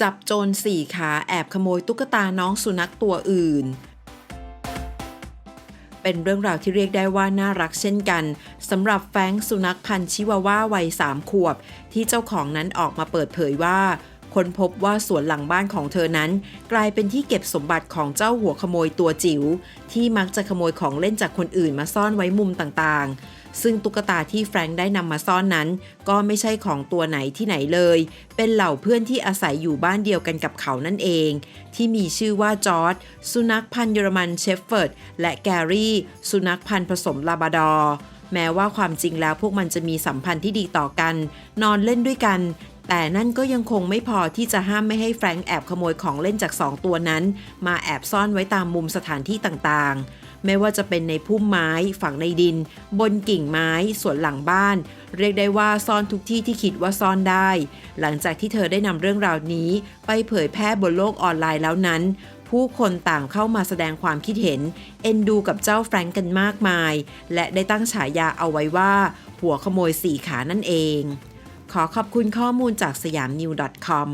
จับโจรสี่ขาแอบขโมยตุ๊กตาน้องสุนัขตัวอื่น เป็นเรื่องราวที่เรียกได้ว่าน่ารักเช่นกันสำหรับแฟงสุนัขพันธุ์ชิวาว่าวัย3ขวบ ที่เจ้าของนั้นออกมาเปิดเผยว่าค้นพบว่าสวนหลังบ้านของเธอนั้น กลายเป็นที่เก็บสมบัติของเจ้าหัวขโมยตัวจิ๋วที่มักจะขโมยของเล่นจากคนอื่นมาซ่อนไว้มุมต่างๆ ซึ่งตุ๊กตาที่แฟรงค์ได้นำมาซ่อนนั้น ก็ไม่ใช่ของตัวไหนที่ไหนเลย เป็นเหล่าเพื่อนที่อาศัยอยู่บ้านเดียวกันกับเขานั่นเอง ที่มีชื่อว่าจอร์ดสุนัขพันธุ์เยอรมันเชฟเฟิร์ดและแกรี่ สุนัขพันธุ์ผสมลาบราดอร์แม้ว่าความจริงแล้วพวกมันจะมีสัมพันธ์ที่ดีต่อกัน นอนเล่นด้วยกัน แต่นั่นก็ยังคงไม่พอที่จะห้ามไม่ให้แฟรงค์แอบขโมยของเล่นจาก 2 ตัวนั้น มาแอบซ่อนไว้ตามมุมสถานที่ต่างๆ ไม่ว่าจะเป็นในพุ่มไม้ฝังในดิน บนกิ่งไม้สวนหลังบ้าน เรียกได้ว่าซ่อนทุกที่ที่คิดว่าซ่อนได้ หลังจากที่เธอได้นำเรื่องราวนี้ ไปเผยแพร่บนโลกออนไลน์แล้วนั้นผู้คนต่างเข้ามาแสดงความคิดเห็น เอ็นดูกับเจ้าแฟรงก์กันมากมาย และได้ตั้งฉายาเอาไว้ว่า หัวขโมยสี่ขานั่นเอง ขอขอบคุณข้อมูลจากสยามนิว .com